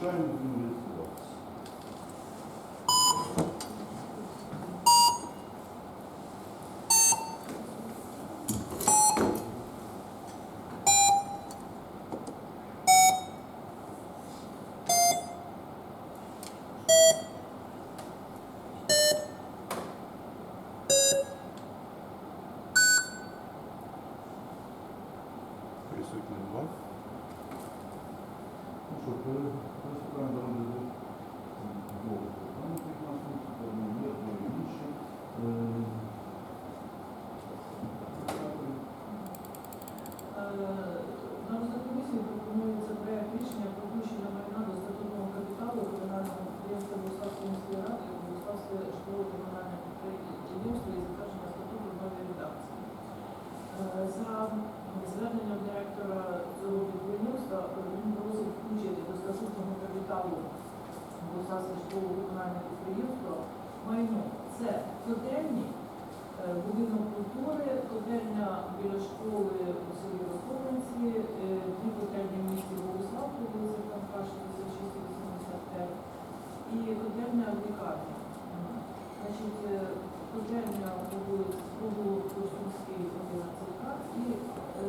专用 За зверненням директора цього підприємства е, він просить включити до статутного капіталу школи комунального підприємства майно. Це котельні, Е, будинок культури, котельня біля школи у селі Ростовинці, е, дві котельні в місті Богослав, по вулиці Франка 6685 і котельня в лікарні. Е, котельня по вулиці Косунський 11К і е,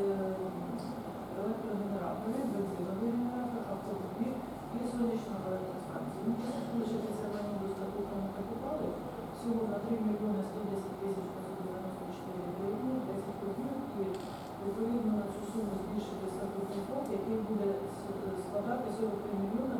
електрогенератори, бензиновий генератор, автомобіль і. Він просить включити це майно до статутного капіталу всього на 3 мільйони 110 тисяч 594 гривні, 10 копійок і відповідно на цю суму збільшити статутний який буде складати 43 мільйони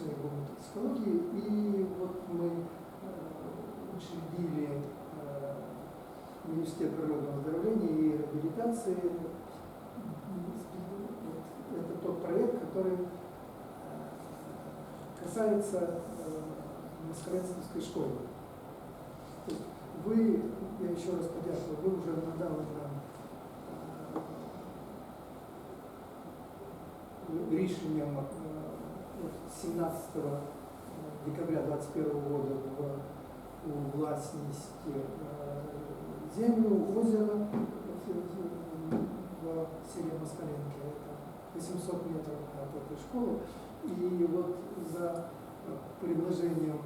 пластичной психологии. И вот мы э, учредили э, университет природного оздоровления и реабилитации. Это тот проект, который э, касается э, Москворецкой школы. Вы, я еще раз подякую, вы уже надали нам рішенням 17 декабря 2021 года в, у власність е, землю, озеро в, в селе Москаленко, это 800 метров от этой школы. И вот за э, предложением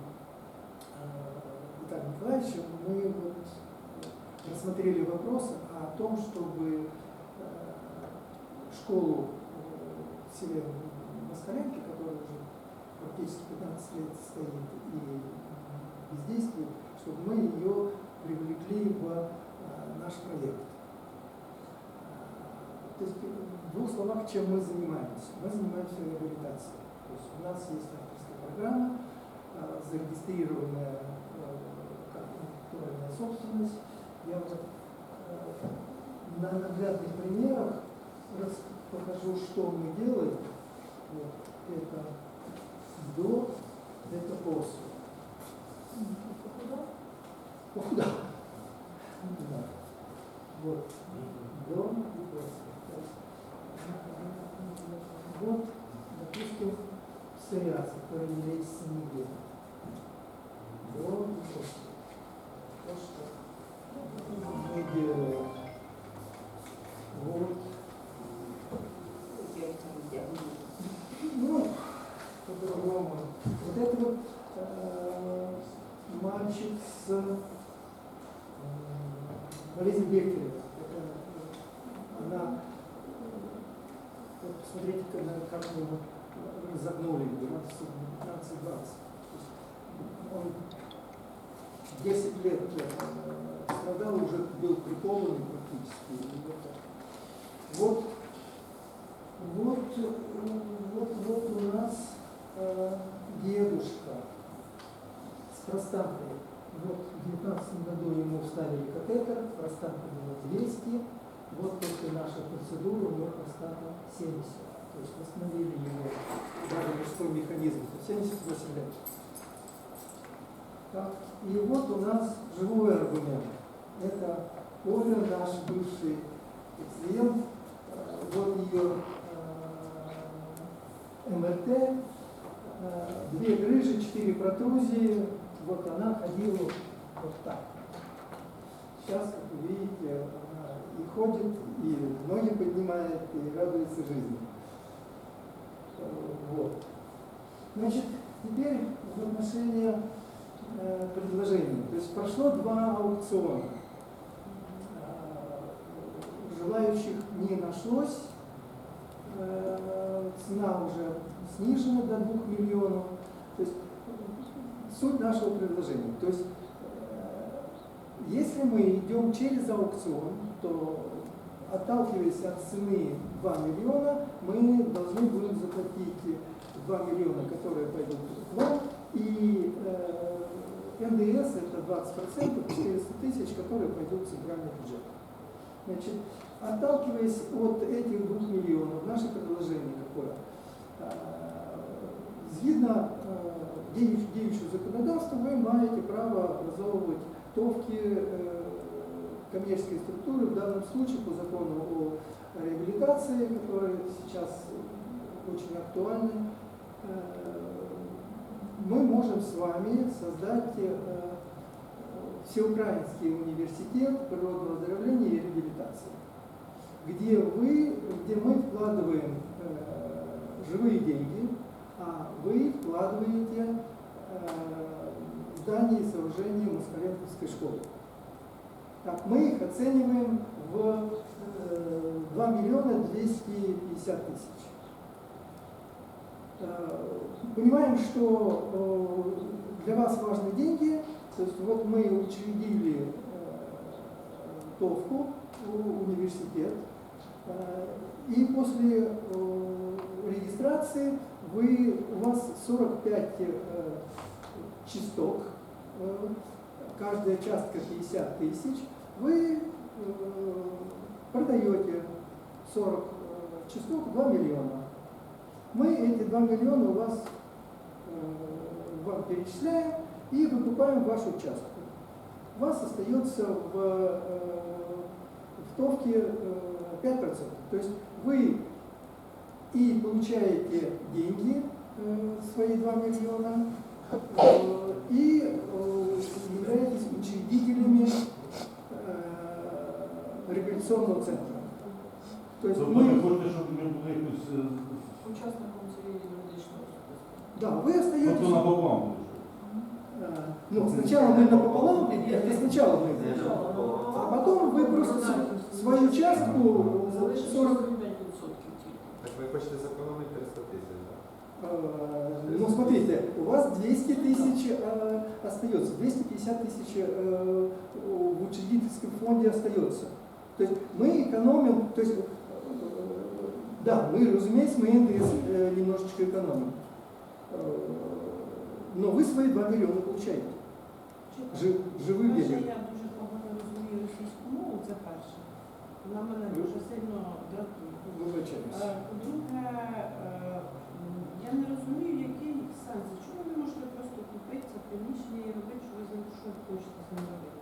э, Виталия Николаевича мы вот рассмотрели вопрос о том, чтобы э, школу э, в селе Москаленко, 10-15 лет стоит и бездействует, чтобы мы ее привлекли в а, наш проект. А, то есть, в двух словах, чем мы занимаемся? Мы занимаемся реабилитацией. То есть у нас есть авторская программа, а, зарегистрированная как интеллектуальная собственность. Я вот на наглядных примерах покажу, что мы делаем. Вот это до. О, да. Да. Вот. По-другому. Вот это вот э, мальчик с э, болезнью Бехтерева. Это, э, она, э, вот посмотрите, когда, как мы его разогнули, 12, 15, 20. То есть Он 10 лет э, страдал, уже был прикован практически. Вот, вот, э, вот, вот у нас э, дедушка с простантой. Вот в 19 году ему вставили катетер, простанта было 200. Вот после нашей процедуры у него простата 70. То есть восстановили его даже мужской механизм. То есть 78 лет. Так, и вот у нас живой аргумент. Это Оля, наш бывший пациент. Э, Вот ее э, МРТ, две грыжи, четыре протрузии. Вот она ходила вот так. Сейчас, как вы видите, она и ходит, и ноги поднимает, и радуется жизни. Э, Вот. Значит, теперь в отношении э, предложений. То есть прошло два аукциона. Э, Желающих не нашлось. Э, Цена уже снижена до 2 миллионов. То есть суть нашего предложения. То есть э, если мы идем через аукцион, то отталкиваясь от цены 2 миллиона, мы должны будем заплатить 2 миллиона, которые пойдут к вам, и э, НДС это 20%, 400 тысяч, которые пойдут в центральный бюджет. Значит, отталкиваясь от этих 2 миллионов, наше предложение какое? Э, Згідно е, діючого діючого законодавства, ви маєте право образовывать товки е, коммерческой структуры, в данном случае по закону о реабилитации, который сейчас очень актуальны, э, мы можем с вами создать э, Всеукраинский университет природного оздоровления и реабилитации, где, вы, где мы вкладываем э, живые деньги, а вы вкладываете э, здание и сооружение Москаленковской школы. Так, мы их оцениваем в э, 2 миллиона 250 тысяч. Э, Понимаем, что э, для вас важны деньги, то есть вот мы учредили э, ТОВКу, университет, Э, и после э, регистрации вы, у вас 45 э, часток, каждая частка 50 тысяч, вы продаете 40 э, часток 2 миллиона. Мы эти 2 миллиона у вас вам перечисляем и выкупаем вашу участку. У вас остается в, э, в товке э, 5%. То есть вы и получаете деньги, э, свои 2 миллиона, э, и э, являетесь учредителями э, регуляционного центра. То есть Тобто ви мы, хочете, щоб ми були якось... е, Учасником цієї юридичної особисті. да, вы Тобто остаетесь... на бабам буде. э, Ну, сначала мы напополам, это сначала мы. А потом вы просто свою частку Залишиться 40, 45% тільки. Так ви хочете зекономити 300 тисяч, так? э, ну смотрите, у вас 200 тысяч э, остается, 250 тысяч э, в учредительском фонде остается. То есть мы экономим, то есть, э, да, мы, разумеется, мы НДС э, немножечко экономим. Но вы свои 2 миллиона получаете? Жив, живий Перше, я денег. дуже погано розумію російську мову, это перше. Вона мене Ну. дуже сильно дратує. Ну, Вибачаюсь. Е, а, По-друге, а, я не разумею, який сенс. Чому ви не можете просто купити це приміщення і робити, що ви з ним що хочете з ним робити?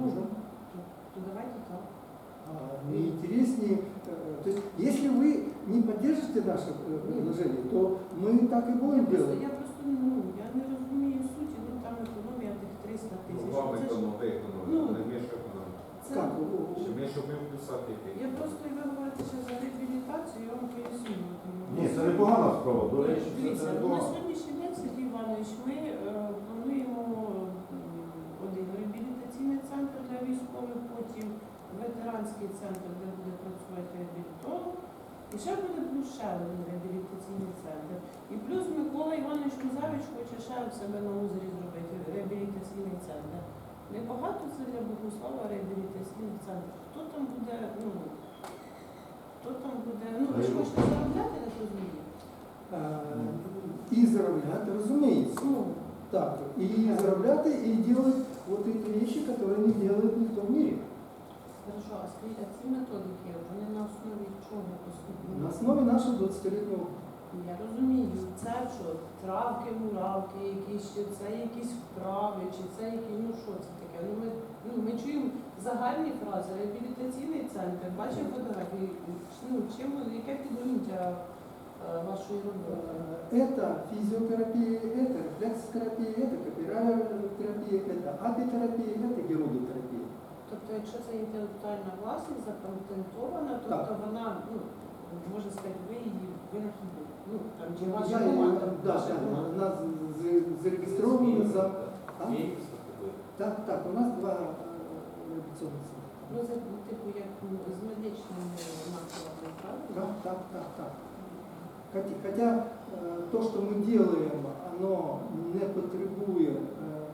Можно. То давайте так. А, интереснее, э, то есть если вы не поддержите наше э, предложение, то мы так и будем делать. Ветеранський центр, де буде працювати реабілітолог. І ще буде плюс ще один реабілітаційний центр. І плюс Микола Іванович Кузевич хоче ще в себе на озері зробити реабілітаційний центр. Небагато це для Богослава реабілітаційний центр. Хто там буде, ну, хто там буде, ну ви ж хочете заробляти, я так розумію. А, И зараблять, разумеется. Ну, Так, и зараблять, и делать вот эти вещи, которые не делает никто в мире. Хорошо, а скажіть, а ці методики, вони на основі чого На основні? основе нашего 20-летнего Я розумію, це що, травки, муравки, якісь, чи це якісь вправи, чи це якісь, ну що це таке? Ну ми, ну, ми чуємо загальні фрази, реабілітаційний центр, бачимо фотографії, ну, чим, яке підґрунтя е, вашої роботи? Э, Это физиотерапия, это рефлексотерапия, это копираль-терапия, это апитерапия, это герудотерапия. Тобто, якщо це інтелектуальна власність запатентована, тобто Так. вона, ну, можна сказати, ви її винахідник. Ну, там, чи Я ваша её- команда, Да, ваша да, команда. у нас за- зарегистрировано за... А? Київська таке. Так, так, у нас два э, реабилитационных центра. Ну, це типу як ну, з медичними накладами, правильно? Да, так, так, так. Хотя, хотя э, то, что мы делаем, оно не потребует э,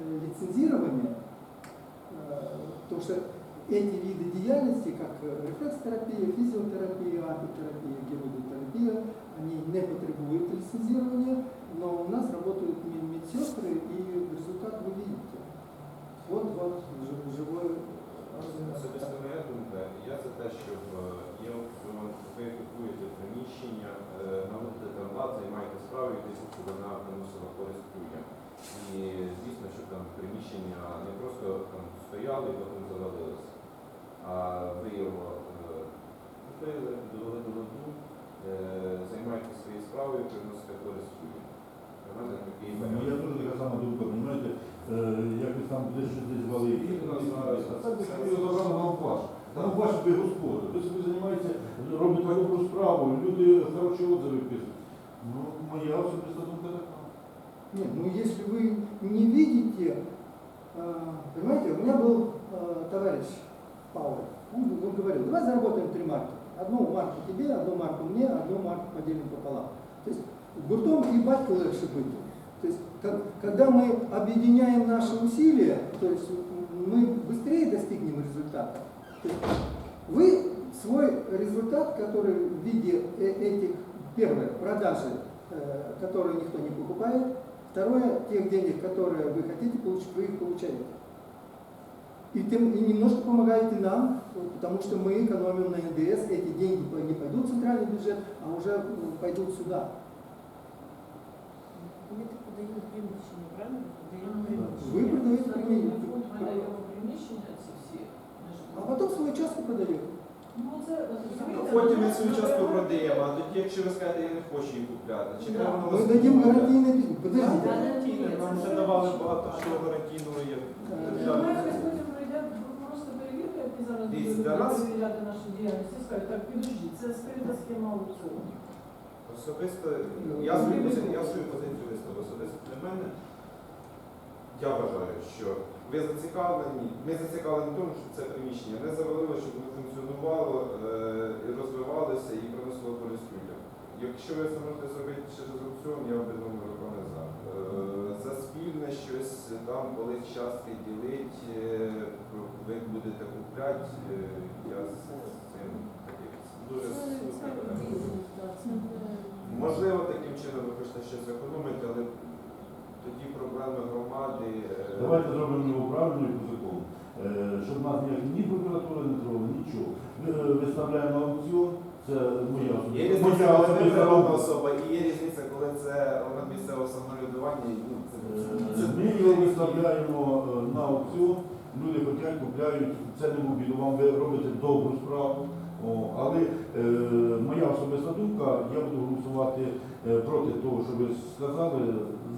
э, лицензирования, э, потому что эти виды деятельности, как э, рефлексотерапия, физиотерапия, апитерапия, герудотерапия, они не потребуют лицензирования, но у нас работают мед- медсестры, и результат вы видите. Вот, вот, жи- живой Особисто моя думка, я за те, щоб е, є аукціон, ви купуєте приміщення, е, наводите там лад, займаєте справу, і десь щоб вона приносила користь людям. І звісно, що там приміщення не просто там стояли і потім завалилися, а ви його е, купили, довели до ладу, е, займаєтесь своєю справою, приносите користь людям. Ну, я теж така сама думка, розумієте, е, якось там десь щось десь А це десь ви забрали на ваш. Ну, ваш ви господар. Ви собі займаєтеся, робите добру справу, люди хороші отзиви пишуть. Ну, моя особиста думка така. Нет, ну если вы не видите, понимаете, у меня был а, товарищ Павел, он, говорил, давай заработаем три марки. Одну марку тебе, одну марку мне, одну марку поделим пополам. То есть гуртом и батьку легче быть. То есть как- когда мы объединяем наши усилия, то есть мы быстрее достигнем результата. То есть вы свой результат, который в виде э- этих, первое, продажи, э, которые никто не покупает, второе, тех денег, которые вы хотите получить, вы их получаете. И, тем, и немножко помогаете нам, вот, потому что мы экономим на НДС, эти деньги по- не пойдут в центральный бюджет, а уже м, пойдут сюда. Ми типу даємо приміщення, правильно? Даємо Мгм. приміщення. Ви продаєте Статутний приміщення. фонд видає приміщення ці всі. А потом свою частку продаем. Ну, Ну, Потім ми ну, свою частку продаємо, а тоді, якщо ви скажете, я не хочу її купляти, чи Да. треба вас дадим купувати? гарантийное письмо. Подождите. Гарантійне, нам вже давали багато що гарантійного є. Я державні думаю, кредити. хтось потім прийде просто перевірка, які зараз Дивіться, для нас- перевіряти нашу діяльність, і скажуть, так, підожди, це скрита схема аукціону. Особисто, я свою позицію, я свою позицію виставив. Особисто для мене, я вважаю, що ви зацікавлені, ми зацікавлені в тому, щоб це приміщення не завалило, щоб воно функціонувало, е, і розвивалося і приносило користь людям. Якщо ви зможете зробити через аукціон, я би думаю, пане за. Е, За спільне щось там колись частки ділить, е, ви будете купляти, е, я з цим дуже не- Можливо, таким чином ви хочете щось економити, але тоді проблеми громади. е, Давайте зробимо його правильно і по закону. Е, Щоб нас ніяк ні прокуратура не трогала, нічого. Ми е, виставляємо на аукціон, це моя Є різниця, коли ви особа, і є різниця, коли це орган місцевого самоврядування. і, Ну, це, це, Ми його виставляємо е, на аукціон, люди хочуть, купляють, це не в обіду, вам ви робите добру справу. О, але е, моя особиста думка, я буду голосувати е, проти того, що ви сказали.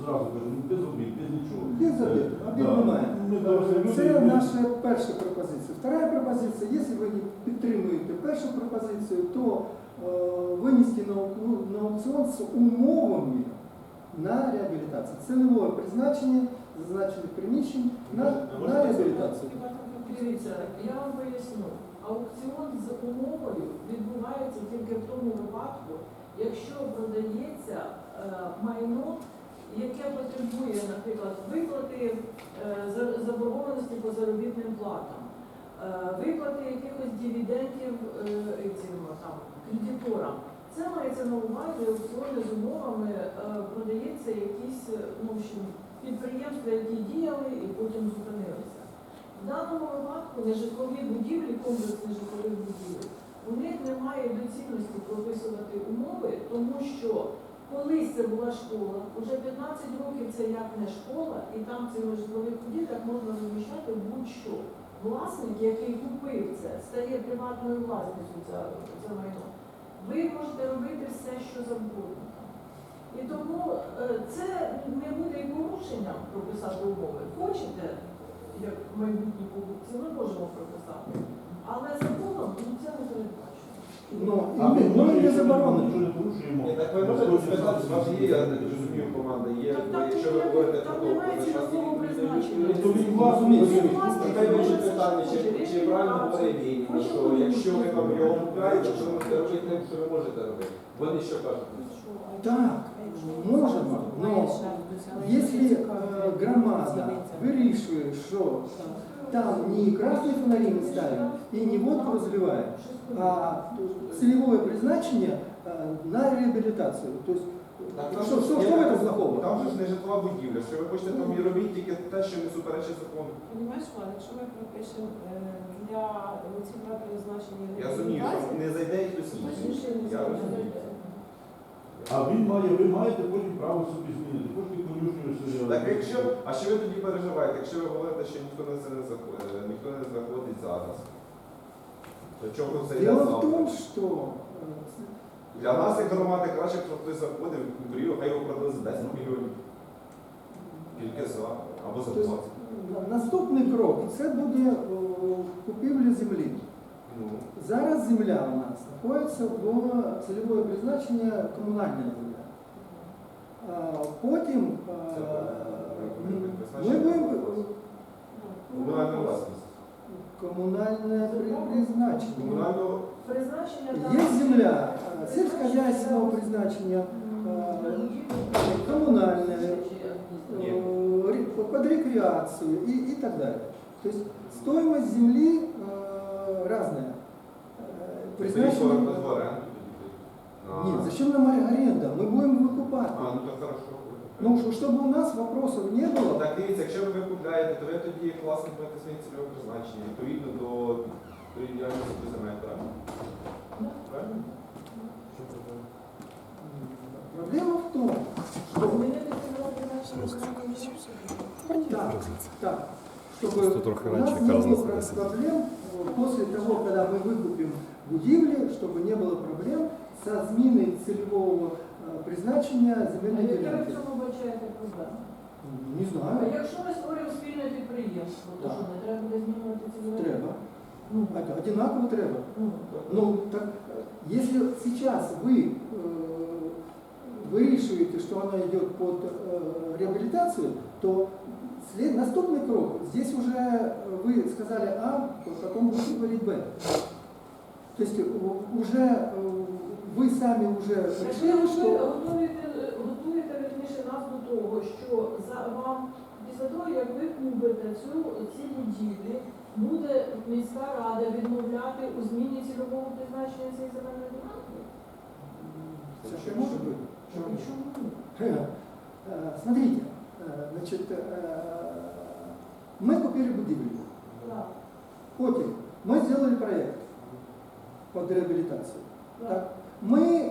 Зразу кажу, ну, без обід, без нічого. Без обід, Е, да. немає. Ми дорослі люди, Це ми- наша перша пропозиція. Вторая пропозиція, якщо ви не підтримуєте першу пропозицію, то е, винести на, аукціон- на аукціон з умовами на реабілітацію. Цільове призначення зазначених приміщень на, на реабілітацію. Дивіться, я вам поясню. Аукціон з умовою відбувається тільки в тому випадку, якщо продається е, майно, яке потребує, наприклад, виплати е, за- заборгованості по заробітним платам, е, виплати якихось дивідендів е, там кредиторам. Це мається на увазі аукціони з умовами, продається якісь ну, підприємства, які діяли і потім зупинилися. В даному випадку нежитлові будівлі, комплекс нежитлових будівель, у них немає доцільності прописувати умови, тому що колись це була школа, вже 15 років це як не школа, і там цих нежитлових будівлях можна розміщати будь-що. Власник, який купив це, стає приватною власністю це майно. Ви можете робити все, що завгодно. І тому е, це не буде і порушенням прописати умови. Хочете, як майбутні покупці, ми можемо прописати. Але законом це не передбачено. Ну, А ми і, ну, і не нічого заборонено. не порушуємо. Ні, так ви можете спитати, у вас є, я так розумію, команда є, Так, бо так, якщо ви ніяк- говорите там про то, немає що зараз цільового є призначення. люди, То він люди, власник, розуміють. він власник, Нехай він вирішить може питання, чи, хоче, чи він правильно власник. говорить Вінні, Хоче що бути якщо ви там власником. його купляєте, що ви можете робити тим, що ви можете робити. Вони що кажуть? Так, можемо, но Якщо е, громада вирішує, що е, там не красні фонари ми ставимо і не водку розливаємо, а цільове призначення е, на реабілітацію. Тобто, Так, там що, що, що в є- этом? Там же ж не житлова будівля, що ви хочете там і робіть тільки те, що не суперечить закону. Понімаєш, Влад, якщо ми пропишемо е, для цільове призначення Я розумію, що реабілітації, не зайде і хтось інший. Я розумію. А він має, ви маєте потім право собі змінити. Хочете конюшню собі. Так якщо, а що ви тоді переживаєте? Якщо ви говорите, що ніхто на це не заходить, ніхто не заходить зараз, то чого це йде Дело в том, что е, Для нас, як громади, краще, щоб хтось заходив, купрів, хай його продали за 10 мільйонів. Тільки за, або за 20. на- наступний крок це буде е, купівля землі. Ну, Зараз земля у нас знаходиться в цільове призначення комунальна земля. Потім е, Це ми ми будемо комунальна власність. комунальне призначення. Призначення Є земля, сільськогосподарського предназначения э, коммунальное э, под рекреацію и и так далее то есть стоимость земли э, разная предназначение Нет, зачем нам аренда? Мы будем выкупать. А, ну так хорошо. Ну, ш- чтобы у нас вопросов не было, Так дивіться, якщо ви купляєте, то ви тоді як власник маєте своє цільове призначення, відповідно до до діяльності земель, правильно? Правильно? проблема в том, что Змінити цільове призначення так, так, чтобы Что трохи у нас раньше не казалось, было да, сидеть. проблем э, после того, когда мы выкупим будівлі, чтобы не было проблем со зміной цільового э, призначення А земельної яке ви ділянки. в цьому бачаєте проблему? Не А знаю. якщо ми створюємо спільне підприємство, то Так. що не треба буде змінювати цільове? Треба. Ну, Од- Одинаково треба. ну, Ну, так, э, если сейчас вы э, вирішуєте, что она идет под э, реабилитацию, то след, наступный крок, здесь уже э, вы сказали А, потом будете говорить Б. То есть э, уже э, вы сами уже Якщо решили, ви что... того, що за вам після того, як ви купите цю ці будівлі, буде міська рада відмовляти у зміні цільового призначення цієї земельної ділянки? Всякое может быть. Чому? Э, Смотрите, э, значит, э, мы купили будівлю. Так, Потім мы сделали проект под реабилитацию. так. Так, мы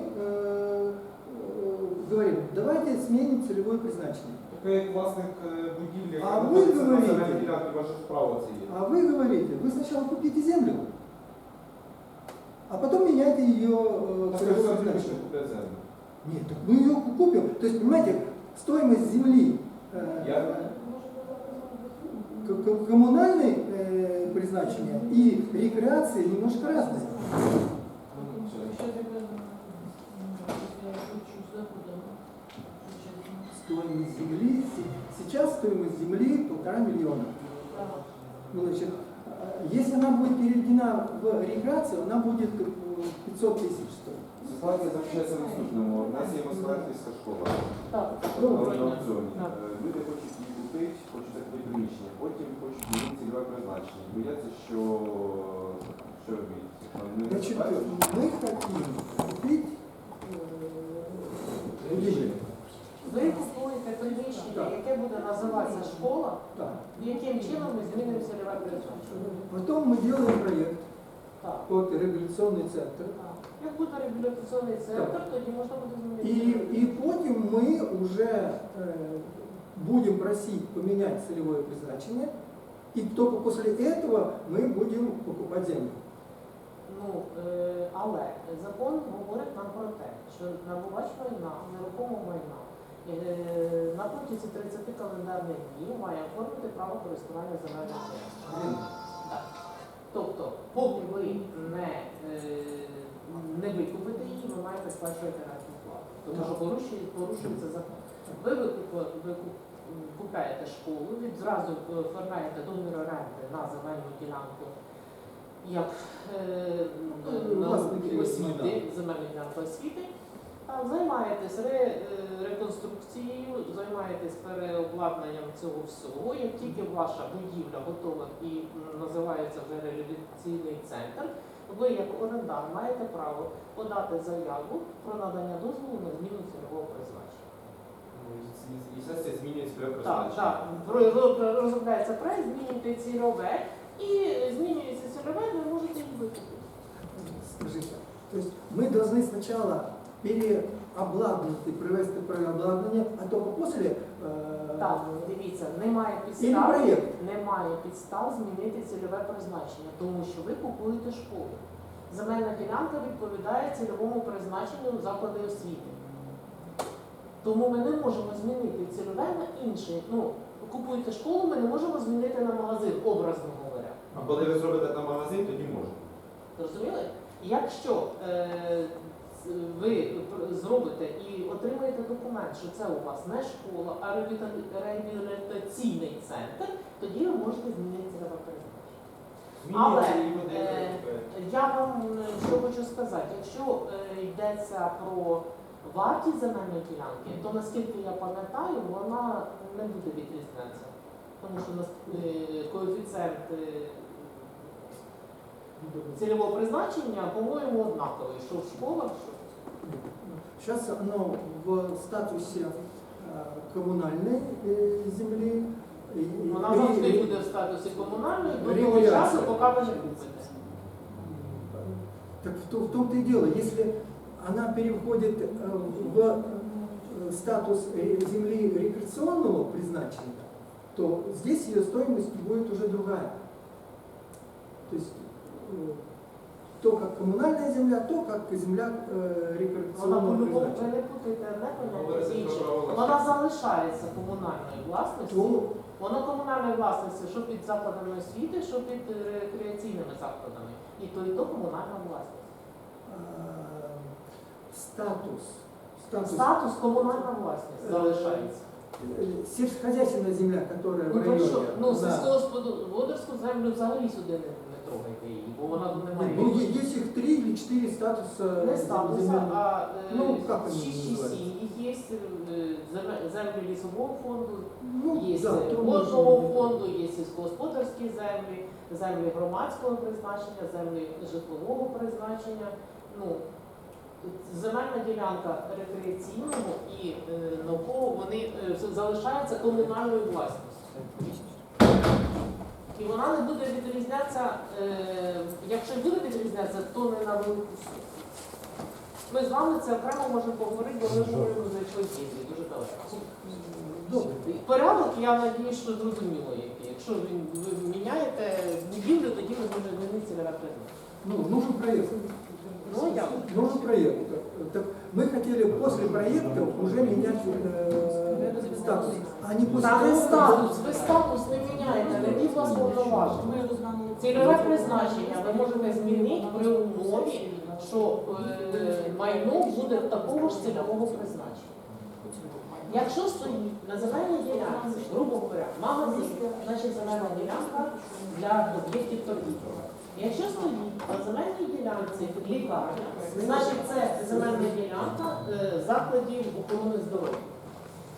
сменим целевое призначение. Так ви як власник е, будівлі, А яка ви знаходиться на говорите. земельній ділянці, ваше ж право це є. А вы говорите, вы сначала купите землю, а потом меняйте ее э, Так, целевое скажи, предназначение. що купляти землю. Нет, так мы ее купим. То есть, понимаете, стоимость земли э, Я- к- к- коммунальной э, призначения и рекреации немножко разные. Ще Стоимость земли, се- сейчас стоимость земли полтора миллиона. Ну, значит, э, если она будет переведена в рекреацию, она будет э, 500 тысяч стоить. Ситуація заключається в наступному. У нас є Москва-Київська школа. Так, на добре. аукціоні. Так. Е, Люди хочуть її купити, хочуть закупити приміщення, потім хочуть змінити цільове призначення. Бояться, що що робити. Вони не яке буде називатися школа, Так. яким чином ми змінимо цільове призначення. Потом мы делаем проект Так. под регуляционный центр. так. Як буде реабілітаційний центр, тоді можна буде змінити. И, цільове и потом мы уже э, будем просить поменять целевое призначение, и только после этого мы будем покупать землю. Ну, е, але закон говорить нам про те, що набувач майна, нерухомого майна е, на протязі 30 календарних днів має оформити право користування земельним ділянкою. Тобто, поки ви не, е, не викупите її, ви маєте сплачувати рентну плату. Тому що порушує- порушується закон. Ви ви школу, відразу оформляєте договір оренди на земельну ділянку як е, Ну, власники освіти, майна. земельна освіти. Там займаєтесь ре- е, реконструкцією, займаєтесь переобладнанням цього всього. Як тільки ваша будівля готова і називається вже реабілітаційний центр, ви як орендар маєте право подати заяву про надання дозволу на зміну цільового призначення. Ну, і- змінює цільове Так, призначення. так. Ро- Розробляється проект, змінюєте цільове і змінюється цільове, ви можете їх викупити. Скажите, то есть мы должны сначала переобладнать и провести переобладнание, а только после э, Так, дивіться, немає підстав, немає підстав змінити цільове призначення, тому що ви купуєте школу. Земельна ділянка відповідає цільовому призначенню закладу освіти. Тому ми не можемо змінити цільове на інше. Ну, купуєте школу, ми не можемо змінити на магазин, образно говоря. А коли ви зробите там магазин, тоді можна. Зрозуміли? Якщо е, ви зробите і отримаєте документ, що це у вас не школа, а реабіліта- реабілітаційний центр, тоді ви можете змінити призначення. Але, е, Я вам е, що хочу сказати, якщо е, йдеться про вартість земельної ділянки, то наскільки я пам'ятаю, вона не буде відрізнятися. Тому що е, коефіцієнт е, цільового призначення, по-моєму, однаковий, що в школах, що Сейчас оно в статусе э, коммунальной э, земли. и- и- вона завжди и- буде в статусі комунальної до того Регуляція. часу, поки ви не купите. Так в, том- в том-то и дело, если она переходит э, в э, статус э, земли рекреационного призначения, то здесь ее стоимость будет уже другая. То есть э, то как коммунальная земля, то как земля э, Вона рекреационного по-любому, ви призначения. не путайте не поняття Говориться з іншим. про право власності. Вона залишається комунальною власністю. То, Вона комунальної власності, що під закладами освіти, що під е, рекреаційними закладами. І то, і то комунальна власність. э, статус, статус, Статус комунальна власність Е, залишається. э, сельскохозяйственная земля, которая в Ну, то районе. що, ну, да. сільськогосподарську землю взагалі сюди не, не трогайте її, бо вона тут не має. Ну, е- есть их три или четыре статуса Не статуса, а Ну, е, як вони 6 називаються? їх є е, земе- землі лісового фонду, Ну, Є да, то водного можно. фонду, є сільськогосподарські землі, землі громадського призначення, землі житлового призначення. Ну, земельна ділянка рекреаційного і е, наукового, вони е, залишаються комунальною власністю. І вона не буде відрізнятися, е, якщо буде відрізнятися, то не на велику суму. Ми з вами це окремо можемо поговорити, бо ми говоримо за якоїсь дії, дуже далеко. Добре. Порядок, я надіюсь, що зрозуміло який. Якщо ви, ви міняєте будівлю, тоді ми можемо змінити на призначення. Ну, нужен проект. Ну, я Новый проект. Так мы хотели после проекта уже менять э, статус, а не после Та не того, статус, ви статус не міняєте, не від вас повноважень. Цільове призначення ви можете змінити при умові, що е, майно буде такого ж цільового призначення. Якщо стоїть на земельній ділянці, грубо говоря, магазин, значить земельна ділянка для об'єктів торгівлі. Якщо стоїть на земельній ділянці лікарня, значить це земельна ділянка е, закладів охорони здоров'я.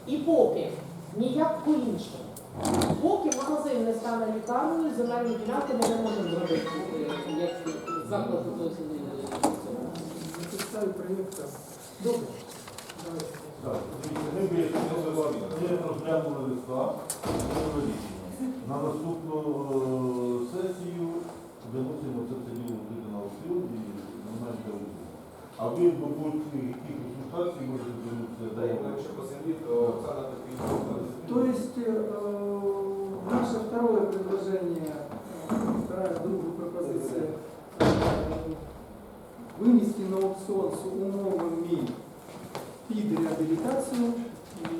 І поки ніяк по-іншому. Поки магазин не стане лікарнею, земельні ділянки ми не можемо зробити е, як заклад. Добре. Ми розглянули листа, рішення. На наступну е, сесію виносимо це все діло буде на аукціон і знімаємо аукціон. А ви, мабуть, які консультації можете звернутися до Якщо по землі, то Оксана Петрівна. То есть э, наше второе предложение, э, вторая другая пропозиция, э, вынести на аукцион с умовами під реабілітацію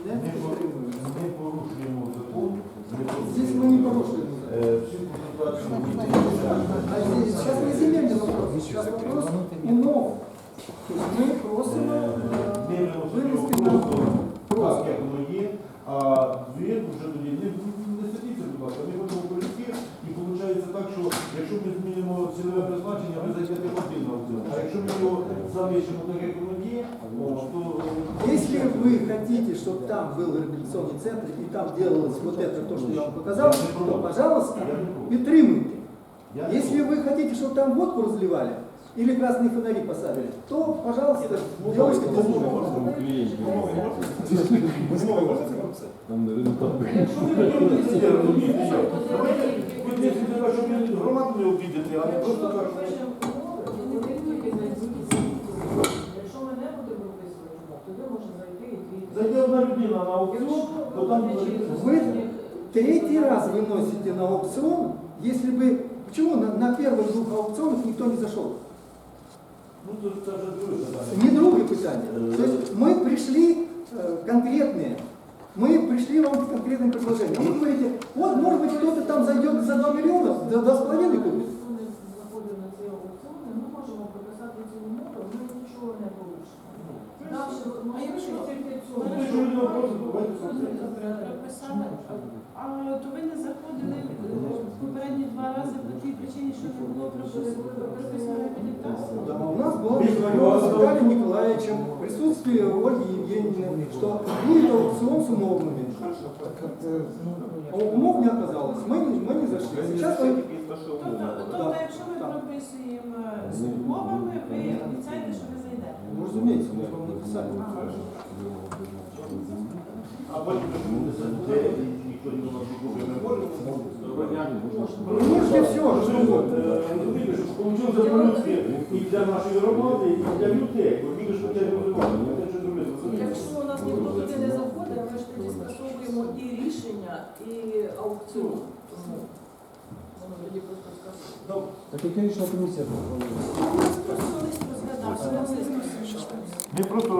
не Не підтримуємо. порушуємо- не порушуємо закон, не Здесь мы не порушуємо. Е, Всі консультації А здесь сейчас не земельный вопрос, сейчас вопрос умов. То есть мы просим Ми э, вынести виносимо на просто так, просто. як воно є, а ви вже тоді не, не сидіться, будь ласка, ми ведемо колектив, і виходить так, що якщо ми змінимо цільове призначення, ви зайдете в один аукціон. А якщо ми його залишимо так, як воно є, о, то Если вы хотите, чтобы там был реабилитационный центр и там делалось вот это, то, что я вам показал, то, пожалуйста, я не проти. підтримуйте. Я не Если проти. вы хотите, чтобы там водку разливали или красные фонари поставили, то, пожалуйста, делайте по Якщо ви Це я розумію, що. Давайте, і дві. Зайде одна людина на аукціон, то там Вы третий раз выносите на аукцион, если бы... Почему на, на первых двух аукционах никто не зашел? Ну, то це вже друге питання. Не другое питание. То есть мы пришли э, конкретные. Мы пришли вам с конкретным предложением. Вы говорите, вот, может быть, кто-то там зайдет за 2 миллиона, за 2,5 купит. А то ви не заходили е, попередні два рази по тій причині, що не було прописано прописано реабілітацію? Да, у нас было договорено с Виталием Николаевичем в присутствии Ольги Евгеньевны, что будет аукцион с умовными. А умов не оказалось. Мы, не- мы не зашли. Сейчас мы Тобто, тобто, якщо ми прописуємо з умовами, ви обіцяєте, що ви зайдете? Ну, же вам написали. А потім і ніхто не не може. Что Розумієте, що получилося по-людськи і для нашої громади, і для людей. Бо люди ж хочуть розвивати, не Якщо у нас ніхто туди не заходить, ми ж тоді скасовуємо і рішення, і аукціон. Тому Воно тоді просто скасуємо. Добре. Так яке рішення комісія пропонує? Ми просто